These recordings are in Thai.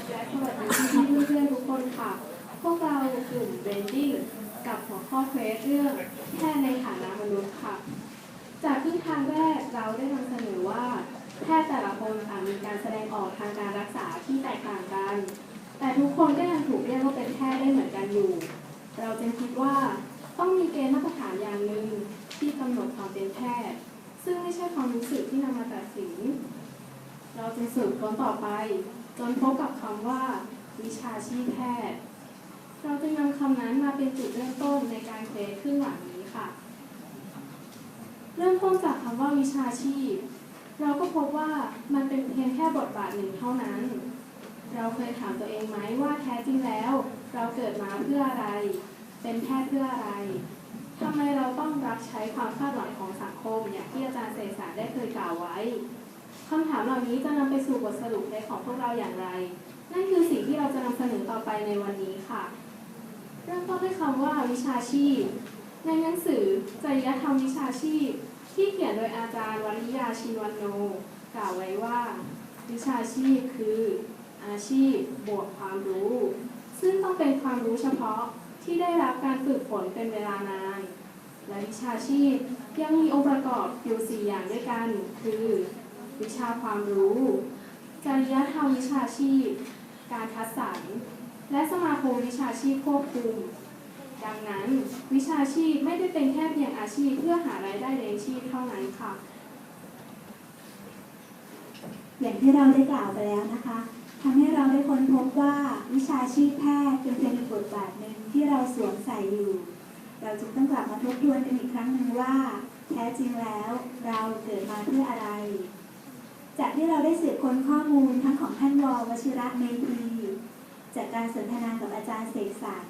บและสวัสดีพี่เพื่อนๆทุกคนค่ะ พวกเรากลุ่มเบนดิ้งกับหัวข้อเควสเรื่องแพทย์ในฐานะมนุษย์ค่ะ จากที่ทางแรกเราได้นำเสนอว่าแพทย์แต่ละคนต่างมีการแสดงออกทางการรักษาที่แตกต่างกัน แต่ทุกคนก็ยังถูกเรียกว่าเป็นแพทย์ได้เหมือนกันอยู่ เราจึงคิดว่าต้องมีเกณฑ์มาตรฐานอย่างหนึ่งที่กำหนดความเป็นแพทย์ ซึ่งไม่ใช่ความรู้สึกที่นำมาตัดสิน เราจึงสืบค้นต่อไป จนพบกับคำว่า วิชาชีพแพทย์ เราจึงนำคำนั้นมาเป็นจุดเริ่มต้นในการเควสขึ้นหลังนี้ค่ะ เริ่มต้นจากคำว่าวิชาชีพ เราก็พบว่ามันเป็นเพียงแค่บทบาทหนึ่งเท่านั้น เราเคยถามตัวเองไหมว่าแท้จริงแล้ว เราเกิดมาเพื่ออะไร เป็นแพทย์เพื่ออะไรทำไมเราต้องรับใช้ความคาดหวังของสังคมอย่างที่อาจารย์เสกสรรได้เคยกล่าวไว้ คำถามเหล่านี้จะนำไปสู่บทสรุปในของพวกเราอย่างไร นั่นคือสิ่งที่เราจะนำเสนอต่อไปในวันนี้ค่ะ เริ่มต้นด้วยคำว่าวิชาชีพ ในหนังสือจริยธรรมวิชาชีพ ที่เขียนโดยอาจารย์วริยาชินวันโน กล่าวไว้ว่า วิชาชีพคือ อาชีพ บวกความรู้ ซึ่งต้องเป็นความรู้เฉพาะที่ได้รับการฝึกฝนเป็นเวลานานและวิชาชีพยังมีองค์ประกอบอยู่สี่อย่างด้วยกัน คือ วิชาความรู้ จริยธรรมวิชาชีพ การคัดสรรและสมาคมวิชาชีพควบคุม ดังนั้นวิชาชีพไม่ได้เป็นแค่เพียงอาชีพเพื่อหารายได้เลี้ยงชีพเท่านั้นค่ะ อย่างที่เราได้กล่าวไปแล้วนะคะทำให้เราได้ค้นพบว่าวิชาชีพแพทย์เป็นเพียงบทบาทหนึ่งที่เราสวมใส่อยู่ เราจึงต้องกลับมาทบทวนกันอีกครั้งหนึ่งว่า แท้จริงแล้วเราเกิดมาเพื่ออะไร จากที่เราได้สืบค้นข้อมูลทั้งของท่านววชิระเมธีจากการสนทนากับอาจารย์เสกสรร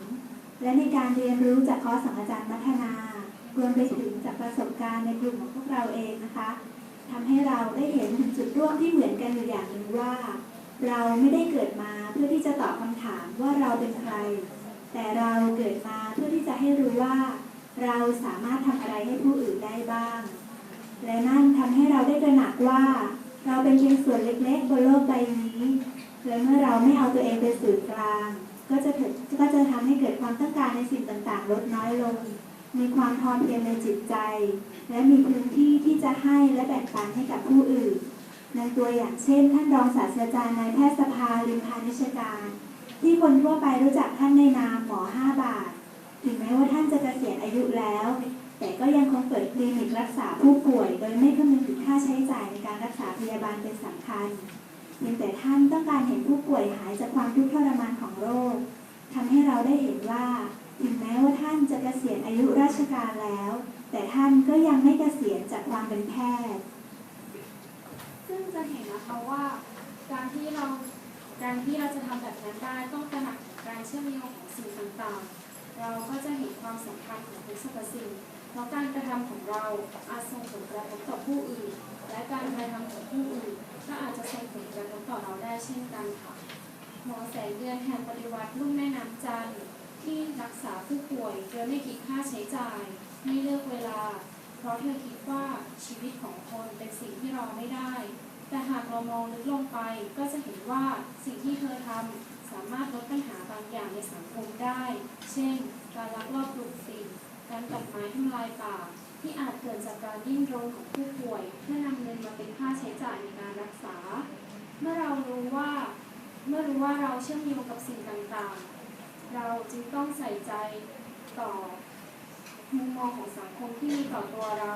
และในการเรียนรู้จากคอร์สของอาจารย์มัทนารวมไปถึงจากประสบการณ์ในกลุ่มของพวกเราเองนะคะทำให้เราได้เห็นถึงจุดร่วมที่เหมือนกันอยู่อย่างหนึ่งว่า เราไม่ได้เกิดมาเพื่อที่จะตอบคำถามว่าเราเป็นใคร แต่เราเกิดมาเพื่อที่จะให้รู้ว่า เราสามารถทำอะไรให้ผู้อื่นได้บ้าง และนั่นทำให้เราได้ตระหนักว่า เราเป็นเพียงส่วนเล็กๆบนโลกใบนี้และเมื่อเราไม่เอาตัวเองเป็นศูนย์กลาง ก็จะถึงก็จะทำให้เกิดความต้องการในสิ่งต่างๆ ลดน้อยลง มีความพอเพียงในจิตใจ และมีพื้นที่ที่จะให้และแบ่งปันให้กับผู้อื่น ในตัวอย่างเช่น ท่านรองศาสตราจารย์นายแพทย์สภาลิมพานิชการ ที่คนทั่วไปรู้จักท่านในนามหมอ5บาท ถึงแม้ว่าท่านจะเกษียณอายุแล้ว แต่ก็ยังคงเปิดคลินิกรักษาผู้ป่วย โดยไม่คำนึงถึงค่าใช้จ่ายในการรักษาพยาบาลเป็นสำคัญเพียงแต่ท่านต้องการเห็นผู้ป่วยหายจากความทุกข์ทรมานของโรคทำให้เราได้เห็นว่า ถึงแม้ว่าท่านจะเกษียณอายุราชการแล้ว แต่ท่านก็ยังไม่เกษียณจากความเป็นแพทย์ ซึ่งจะเห็นนะคะว่าการที่เราการที่เราจะทำแบบนั้นได้ต้องตระหนักการเชื่อมโยงของสิ่งต่างๆ เราก็จะเห็นความสำคัญของทุกสรรพสิ่ง เพราะการกระทำของเราอาจส่งผลกระทบต่อผู้อื่น และการกระทำของผู้อื่น ก็อาจจะส่งผลกระทบต่อเราได้เช่นกันค่ะหมอแสงเดือนแห่งปฏิวัติลุ่มแม่น้ำจันทร์ที่รักษาผู้ป่วยโดยไม่คิดค่าใช้จ่าย ไม่เลือกเวลา เพราะเธอคิดว่าชีวิตของคนเป็นสิ่งที่รอไม่ได้ แต่หากเรามองลึกลงไปก็จะเห็นว่าสิ่งที่เธอทำสามารถลดปัญหาบางอย่างในสังคมได้ เช่น การลักลอบปลูกฝิ่น การตัดไม้ทำลายป่า ที่อาจเกิดจากการดิ้นรนของผู้ป่วย เพื่อนำเงินมาเป็นค่าใช้จ่ายในการรักษา เมื่อเรารู้ว่าเมื่อรู้ว่าเราเชื่อมโยงกับสิ่งต่างๆ เราจึงต้องใส่ใจต่อมุมมองของสังคมที่มีต่อตัวเรา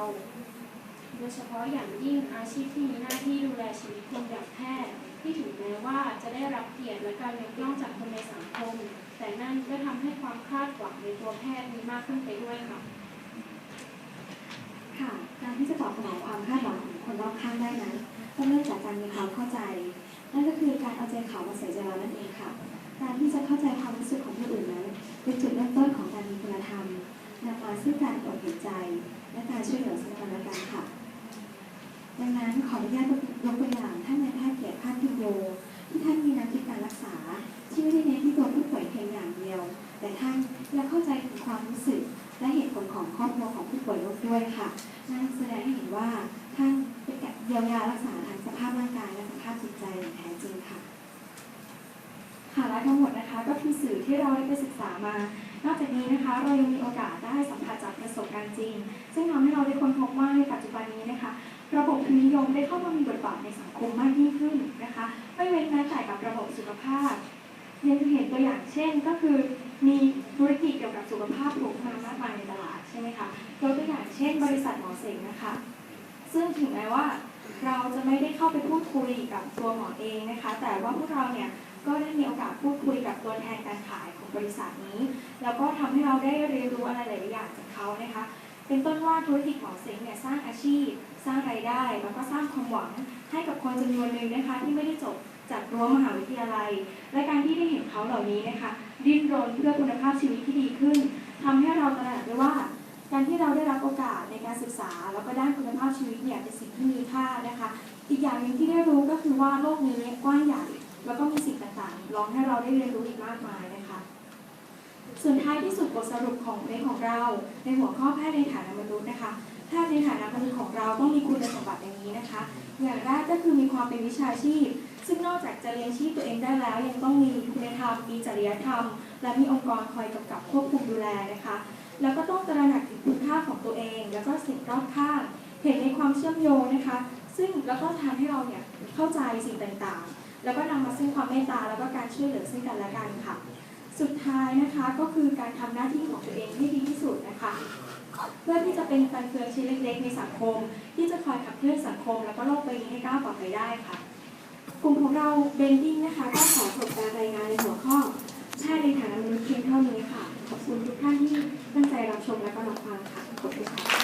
โดยเฉพาะอย่างยิ่งอาชีพที่มีหน้าที่ดูแลชีวิตคนอย่างแพทย์ที่ถึงแม้ว่าจะได้รับเกียรติและการยกย่องจากคนในสังคม แต่นั่นก็ทำให้ความคาดหวังในตัวแพทย์มีมากขึ้นไปด้วยค่ะ ค่ะ การที่จะตอบสนองความคาดหวังของคนรอบข้างได้นั้นต้องเริ่มจากการมีความเข้าใจ นั่นก็คือการเอาใจเขามาใส่ใจเรานั่นเองค่ะ การที่จะเข้าใจความรู้สึกของผู้อื่นนั้นเป็นจุดเริ่มต้นของการมีคุณธรรมนำมาซึ่งการอดเห็นใจ และการช่วยเหลือซึ่งกันและกันค่ะ ดังนั้นขออนุญาตยกตัวอย่างท่านนายแพทย์เกียรติพัฒน์พิโยที่ท่านมีแนวคิดการรักษา ที่ไม่ได้เน้นที่ตัวผู้ป่วย ความรู้สึก และเหตุผลของครอบครัวของผู้ป่วยโรคด้วยค่ะนั่นแสดงให้เห็นว่าท่านเป็นการเยียวยารักษาทางสภาพร่างกายและสภาพจิตใจอย่างแท้จริงค่ะ ค่ะและทั้งหมดนะคะก็คือสื่อที่เราได้ไปศึกษามานอกจากนี้นะคะเรายังมีโอกาสได้สัมผัสจากประสบการณ์จริง ซึ่งทำให้เราได้ค้นพบว่าในปัจจุบันนี้นะคะ ระบบทุนนิยมได้เข้ามามีบทบาทในสังคมมากยิ่งขึ้นนะคะ ไม่เว้นแม้แต่กับระบบสุขภาพยังจะเห็นตัวอย่างเช่น ก็คือ มีธุรกิจเกี่ยวกับสุขภาพโผล่มามากมายในตลาดใช่ไหมคะยกตัวอย่างเช่น บริษัทหมอเสงนะคะ ซึ่งถึงแม้ว่าเราจะไม่ได้เข้าไปพูดคุยกับตัวหมอเองนะคะ แต่ว่าพวกเราเนี่ยก็ได้มีโอกาสพูดคุยกับตัวแทนการขายของบริษัทนี้ แล้วก็ทำให้เราได้เรียนรู้อะไรหลายอย่างจากเขานะคะ เป็นต้นว่าธุรกิจหมอเสงเนี่ยสร้างอาชีพ สร้างรายได้ แล้วก็สร้างความหวังให้กับคนจำนวนหนึ่งนะคะที่ไม่ได้จบ จากรั้วมหาวิทยาลัย และการที่ได้เห็นเขาเหล่านี้นะคะดิ้นรนเพื่อคุณภาพชีวิตที่ดีขึ้นทำให้เราตระหนักได้ว่า การที่เราได้รับโอกาสในการศึกษา แล้วก็ด้านคุณภาพชีวิตเนี่ยเป็นสิ่งที่มีค่านะคะ อีกอย่างหนึ่งที่ได้รู้ก็คือว่าโลกนี้กว้างใหญ่ แล้วก็มีสิ่งต่างๆรองให้เราได้เรียนรู้อีกมากมายนะคะส่วนท้ายที่สุดบทสรุปของเพลงของเรา ในหัวข้อแพทย์ในฐานะมนุษย์นะคะ แพทย์ในฐานะมนุษย์ของเราต้องมีคุณสมบัติอย่างนี้นะคะ อย่างแรกก็คือมีความเป็นวิชาชีพ ซึ่งนอกจากจะเลี้ยงชีพตัวเองได้แล้ว ยังต้องมีคุณธรรม มีจริยธรรม และมีองค์กรคอยกำกับควบคุมดูแลนะคะ แล้วก็ต้องตระหนักถึงคุณค่าของตัวเอง แล้วก็สิ่งรอบข้างเห็นในความเชื่อมโยงนะคะ ซึ่งแล้วก็ทำให้เราเนี่ยเข้าใจสิ่งต่างๆ แล้วก็นำมาซึ่งความเมตตาแล้วก็การช่วยเหลือซึ่งกันและกันค่ะ สุดท้ายนะคะก็คือการทำหน้าที่ของตัวเองให้ดีที่สุดนะคะ เพื่อที่จะเป็นฟันเฟืองชิ้นเล็ก ๆ ในสังคม ที่จะคอยขับเคลื่อนสังคม แล้วก็โลกใบนี้ให้ก้าวต่อไปได้ค่ะ กลุ่มของเราเบนดิ้งนะคะก็ขอจบการรายงานในหัวข้อแพทย์ในฐานะมนุษย์เพียงเท่านี้ค่ะ ขอบคุณทุกท่านที่ตั้งใจรับชมและก็รับฟังค่ะขอบคุณค่ะ